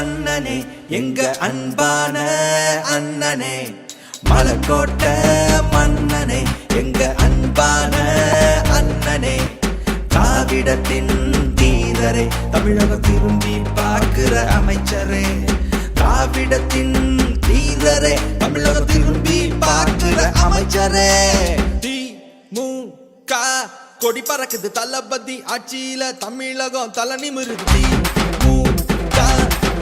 அண்ணனே எங்க அன்பான அண்ணனே. மலக்கோட்ட மன்னனே எங்க அன்பான அண்ணனே. காவிடத்தின் தீரரே தமிழக திரும்பி பார்க்கிற அமைச்சரே. காவிடத்தின் தீரரே தமிழக திரும்பி பார்க்கிற அமைச்சரே. தி மு கா கொடி பறக்குது தளபதி ஆட்சியில தமிழகம் தலை நிமிருதி.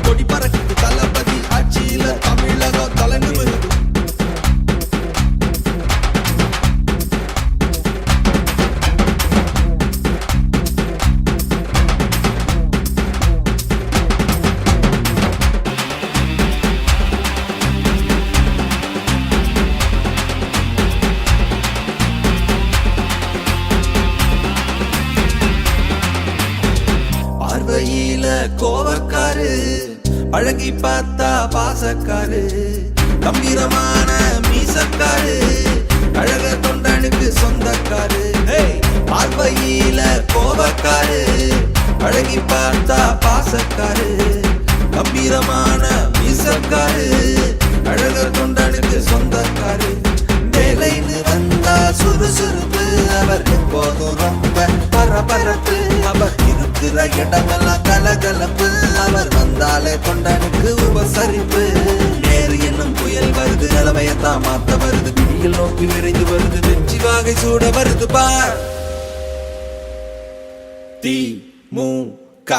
கொடி பறக்குது தளபதி ஆட்சியில தமிழகம் தலைமை வருது கோவக்காரு. அழகி பார்த்தா பாசக்காரு கம்பீரமான மீசக்காரு அழக தொண்டனுக்கு சொந்தக்காரு பார்வையில கோபக்காரு அழகி பார்த்தா பாசக்காரு கம்பீரமான மீசக்காரு அழக தொண்டனுக்கு சொந்தக்காரு வேலைன்னு வந்தா சுறுசுறுப்பு அவர் எப்போதும் ரொம்ப பரபரப்பு. அவர் இருக்கிற இடமெல்லாம் கலகலப்பு. அவர் வந்தாலே தொண்டனுக்கு உபசரிப்பு. நேரு என்னும் புயல் வருது நிலைமையத்தான் மாத்த வருது. விடியல் நோக்கி விரைந்து வருது வெற்றி வாகை சூட வருது பார் தி மு க.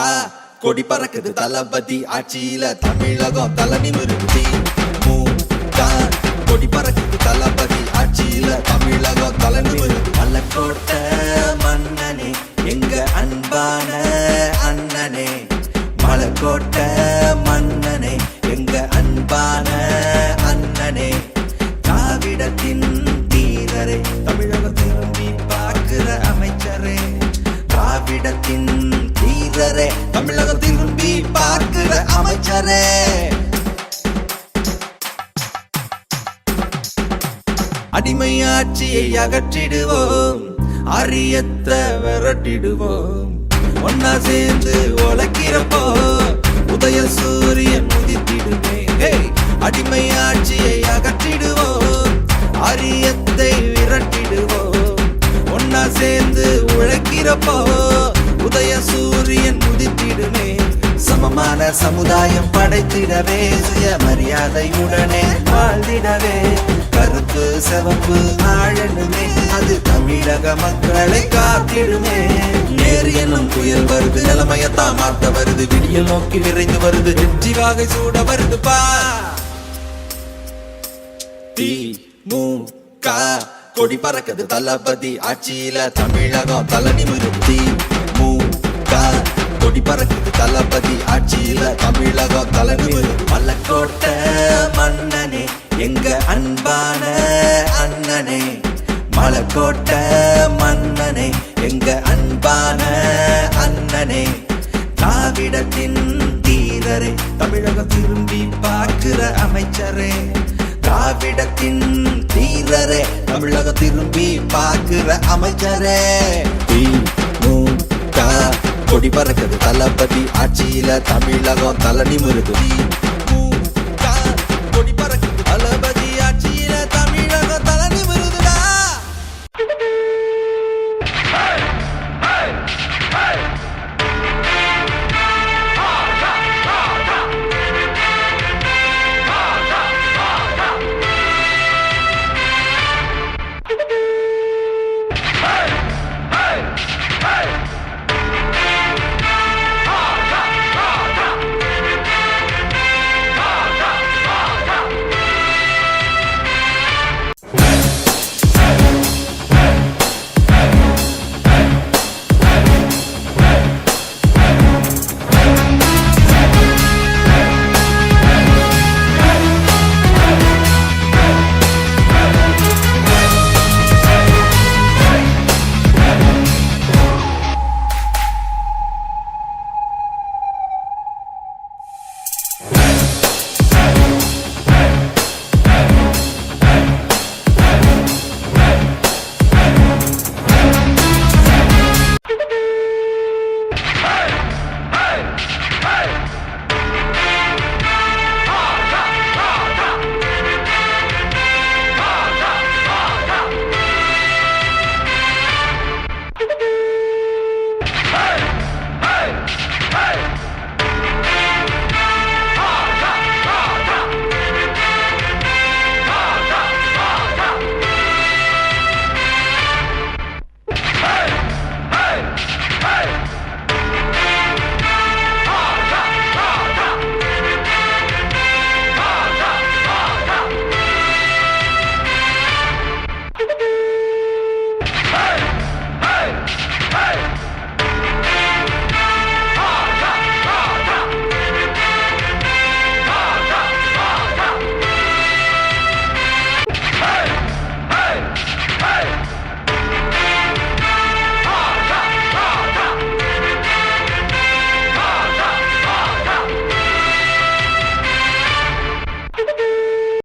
கொடி பறக்குது தளபதி ஆட்சியில தமிழகம் தலை நிமிருது. மு க. கொடி பறக்குது தளபதி ஆட்சியில தமிழகம் தலை நிமிருது. பல்லக்கோட்டை மன்ன அன்பான அண்ணனே மலக்கோட்ட மன்னனே எங்க அன்பான அண்ணனே. திராவிடத்தின் தீரரே தமிழக திரும்பி பார்க்கிற அமைச்சரே. திராவிடத்தின் தீரரே தமிழக திரும்பி பார்க்கிற அமைச்சரே அடிமையாட்சியை அகற்றிடுவோம் அரியத்தை விரட்டிடுவோம். ஒன்னா சேர்ந்து உழைக்கிறப்போ உதய சூரியன் உதித்திடுமே அடிமை ஆட்சியை அகற்றிடுவோம். அரியத்தை விரட்டிடுவோம். ஒன்னா சேர்ந்து உழைக்கிறப்போ உதய சூரியன் உதித்திடுமே. சமமான சமுதாயம் படைத்திடவே சுய சுயமரியாதையுடனே வாழ்ந்திடவே. கருப்பு சிவப்பு நாழனுமே அது தமிழக மக்களை காத்திடுமே. நேரு புயல் வருது நிலைமையத்தா மாத்த வருது. விடியல் நோக்கி விரைந்து வருது வெற்றி வாகை சூட வருது பா. தி மு க கொடி பறக்குது தளபதி ஆட்சியில தமிழகம் தலை முருத்தி மு க கொடி பறக்குது தளபதி ஆட்சியில தமிழகம் தலை நிமிருது மல்லக்கோட்டை மன்னனே எங்க அன்பான அண்ணனே. மலக்கோட்டை மன்னனே எங்க அன்பான அண்ணனே. திராவிடத்தின் தீரரே தமிழகம் திரும்பி பார்க்கிற அமைச்சரே. திராவிடத்தின் தீரரே தமிழகம் திரும்பி பார்க்கிற அமைச்சரே. கொடி பறக்குது. தளபதி ஆட்சியில தமிழகம் தலை நிமிருது.